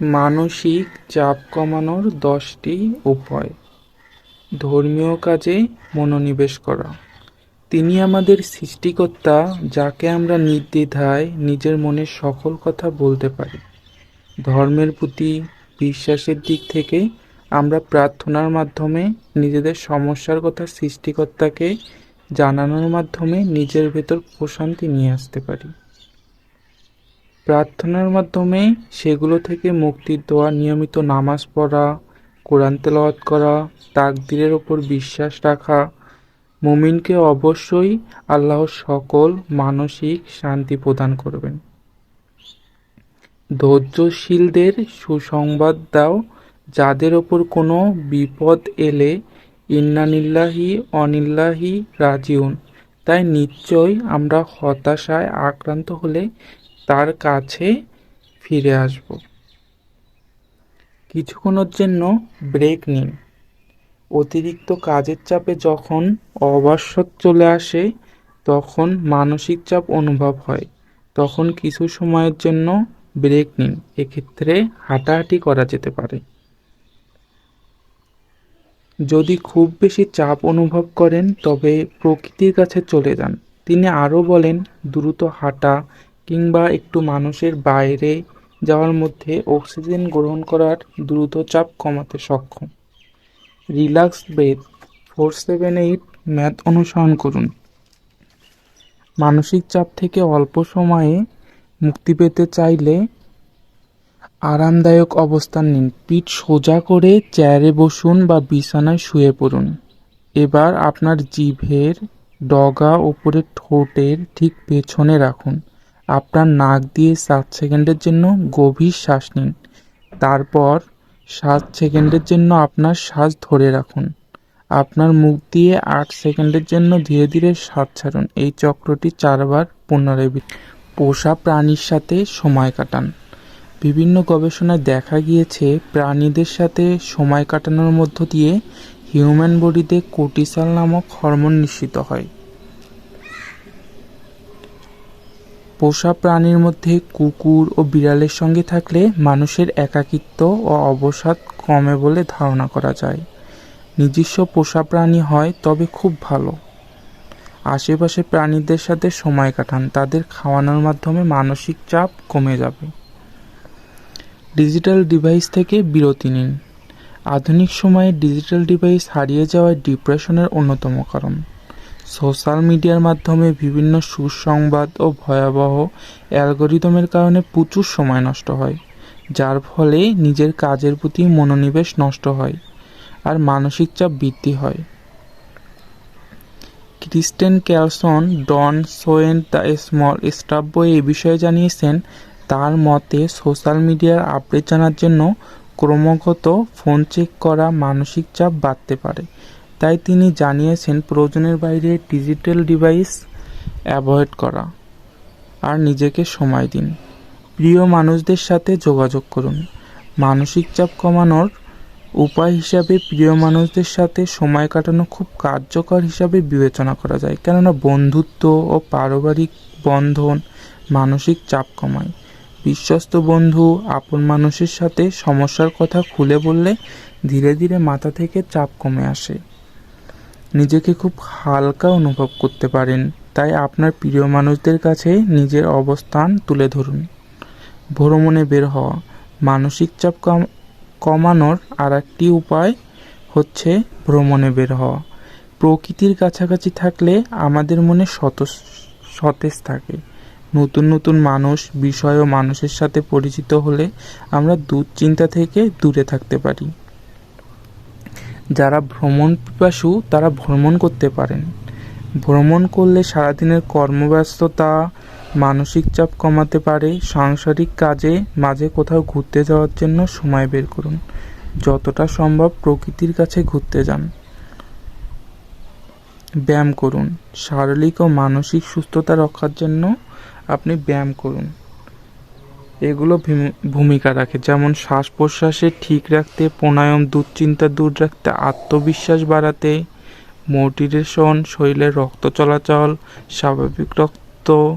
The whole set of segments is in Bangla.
মানসিক চাপ কমানোর দশটি উপায়। ধর্মীয় কাজে মনোনিবেশ করা। তিনি আমাদের সৃষ্টিকর্তা, যাকে আমরা নির্দ্বিধায় নিজের মনের সকল কথা বলতে পারি। ধর্মের প্রতি বিশ্বাসের দিক থেকে আমরা প্রার্থনার মাধ্যমে নিজেদের সমস্যার কথা সৃষ্টিকর্তাকে জানানোর মাধ্যমে নিজের ভেতর প্রশান্তি নিয়ে আসতে পারি। প্রার্থনার মাধ্যমে সেগুলো থেকে মুক্তি দেওয়া, নিয়মিত নামাজ পড়া, কোরআন তেলাওয়াত করা, তাকদিরের ওপর বিশ্বাস রাখা, মুমিনকে অবশ্যই আল্লাহ সকল মানসিক শান্তি প্রদান করবেন। ধৈর্যশীলদের সুসংবাদ দাও, যাদের ওপর কোনো বিপদ এলে ইন্নানিল্লাহি অনিল্লাহি রাজিউন। তাই নিশ্চয় আমরা হতাশায় আক্রান্ত হলে তার কাছে ফিরে আসব। কিছুক্ষণের জন্য ব্রেক নিন। অতিরিক্ত কাজের চাপে যখন অবসর চলে আসে, তখন মানসিক চাপ অনুভব হয়। তখন কিছু সময়ের জন্য ব্রেক নিন। এক্ষেত্রে হাঁটাহাঁটি করা যেতে পারে। যদি খুব বেশি চাপ অনুভব করেন, তবে প্রকৃতির কাছে চলে যান। তিনি আরও বলেন, দ্রুত হাঁটা কিংবা একটু মানুষের বাইরে যাওয়ার মধ্যে অক্সিজেন গ্রহণ করার দ্রুত চাপ কমাতে সক্ষম। Relax breathe, four seven eight math অনুসরণ করুন। মানসিক চাপ থেকে অল্প সময়ে মুক্তি পেতে চাইলে আরামদায়ক অবস্থান নিন। পিঠ সোজা করে চেয়ারে বসুন বা বিছানায় শুয়ে পড়ুন। এবার আপনার জিভের ডগা ওপরে ঠোঁটের ঠিক পেছনে রাখুন। আপনার নাক দিয়ে সাত সেকেন্ডের জন্য গভীর শ্বাস নিন। তারপর সাত সেকেন্ডের জন্য আপনার শ্বাস ধরে রাখুন। আপনার মুখ দিয়ে আট সেকেন্ডের জন্য ধীরে ধীরে শ্বাস ছাড়ুন। এই চক্রটি চারবার পুনরাবৃত্তি পোষা প্রাণীর সাথে সময় কাটান। বিভিন্ন গবেষণায় দেখা গিয়েছে, প্রাণীদের সাথে সময় কাটানোর মধ্য দিয়ে হিউম্যান বডিতে কোটিসাল নামক হরমোন নিঃসৃত হয়। পোষা প্রাণীর মধ্যে কুকুর ও বিড়ালের সঙ্গে থাকলে মানুষের একাকিত্ব ও অবসাদ কমে বলে ধারণা করা যায়। নিজস্ব পোষা প্রাণী হয় তবে খুব ভালো। আশেপাশে প্রাণীদের সাথে সময় কাটান, তাদের খাওয়ানোর মাধ্যমে মানসিক চাপ কমে যাবে। ডিজিটাল ডিভাইস থেকে বিরতি নিন। আধুনিক সময়ে ডিজিটাল ডিভাইস হারিয়ে যাওয়ায় ডিপ্রেশনের অন্যতম কারণ। সোশ্যাল মিডিয়ার মাধ্যমে বিভিন্ন সুসংবাদ ও ভয়াবহ অ্যালগোরিদমের কারণে প্রচুর সময় নষ্ট হয়, যার ফলে নিজের কাজের প্রতি মনোনিবেশ নষ্ট হয় আর মানসিক চাপ বৃদ্ধি হয়। Kristine Carlson, don't sweat, the small stuff বই এ বিষয়ে জানিয়েছেন, তার মতে সোশ্যাল মিডিয়ার আপডেট জানার জন্য ক্রমাগত ফোন চেক করা মানসিক চাপ বাড়তে পারে। তাই তিনি জানিয়েছেন, প্রয়োজনের বাইরে ডিজিটাল ডিভাইস অ্যাভয়েড করা আর নিজেকে সময় দিন। প্রিয় মানুষদের সাথে যোগাযোগ করুন। মানসিক চাপ কমানোর উপায় হিসাবে প্রিয় মানুষদের সাথে সময় কাটানো খুব কার্যকর হিসাবে বিবেচনা করা যায়। কেননা বন্ধুত্ব ও পারিবারিক বন্ধন মানসিক চাপ কমায়। বিশ্বস্ত বন্ধু আপন মানুষের সাথে সমস্যার কথা খুলে বললে ধীরে ধীরে মাথা থেকে চাপ কমে আসে। নিজেকে খুব হালকা অনুভব করতে পারেন। তাই আপনার প্রিয় মানুষদের কাছে নিজের অবস্থান তুলে ধরুন। ভ্রমণে বের হওয়া। মানসিক চাপ কমানোর আর একটি উপায় হচ্ছে ভ্রমণে বের হওয়া। প্রকৃতির কাছাকাছি থাকলে আমাদের মনে সতেজ থাকে। নতুন নতুন মানুষ, বিষয় ও মানুষের সাথে পরিচিত হলে আমরা দুশ্চিন্তা থেকে দূরে থাকতে পারি। যারা ভ্রমণ পিপাসু, তারা ভ্রমণ করতে পারেন। ভ্রমণ করলে সারাদিনের কর্মব্যস্ততা, মানসিক চাপ কমাতে পারে, সাংসারিক কাজে মাঝে কোথাও ঘুরতে যাওয়ার জন্য সময় বের করুন। যতটা সম্ভব প্রকৃতির কাছে ঘুরতে যান। ব্যায়াম করুন। শারীরিক ও মানসিক সুস্থতা রক্ষার জন্য আপনি ব্যায়াম করুন। এগুলো ভূমিকা রাখে। যেমন শ্বাস প্রশ্বাসে ঠিক রাখতে, প্রাণায়াম দুশ্চিন্তা দূর রাখতে, আত্মবিশ্বাস বাড়াতে, মোটিভেশন শরীরের রক্ত চলাচল, স্বাভাবিক রক্ত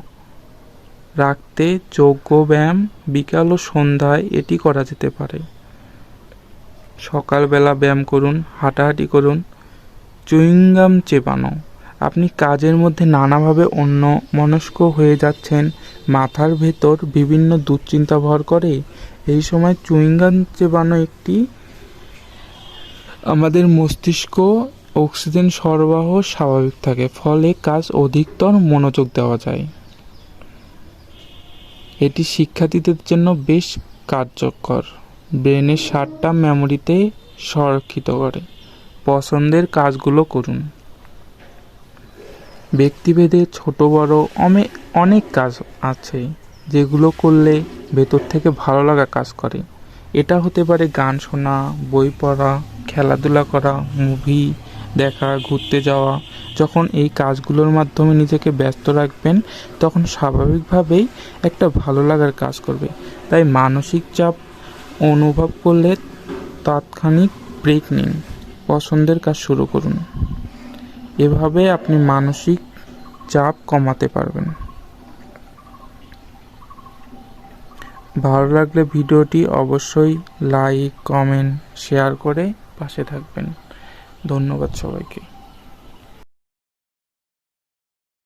রাখতে, যোগ্য ব্যায়াম, বিকাল ও সন্ধ্যায় এটি করা যেতে পারে। সকালবেলা ব্যায়াম করুন, হাঁটাহাঁটি করুন, চুইংগাম চেপানো আপনি কাজের মধ্যে নানাভাবে অন্য মনস্ক হয়ে যাচ্ছেন, মাথার ভেতর বিভিন্ন দুশ্চিন্তা ভর করে। এই সময় চুইংগাম চেবানো একটি আমাদের মস্তিষ্ক অক্সিজেন সরবরাহ স্বাভাবিক থাকে, ফলে কাজ অধিকতর মনোযোগ দেওয়া যায়। এটি শিক্ষার্থীদের জন্য বেশ কার্যকর। ব্রেনের সারটা মেমোরিতে সংরক্ষিত করে। পছন্দের কাজগুলো করুন। ব্যক্তিভেদে ছোট, বড়, অমে, অনেক কাজ আছে যেগুলো করলে ভেতর থেকে ভালো লাগা কাজ করে। এটা হতে পারে গান শোনা, বই পড়া, খেলাধুলা করা মুভি দেখা, ঘুরতে যাওয়া। যখন এই কাজগুলোর মাধ্যমে নিজেকে ব্যস্ত রাখবেন, তখন স্বাভাবিকভাবেই একটা ভালো লাগার কাজ করবে। তাই মানসিক চাপ অনুভব করলে তাৎক্ষণিক ব্রেক নিন। পছন্দের কাজ শুরু করুন। এভাবে আপনি মানসিক চাপ কমাতে পারবেন। ভালো লাগলে ভিডিওটি অবশ্যই লাইক, কমেন্ট, শেয়ার করে পাশে থাকবেন। ধন্যবাদ সবাইকে।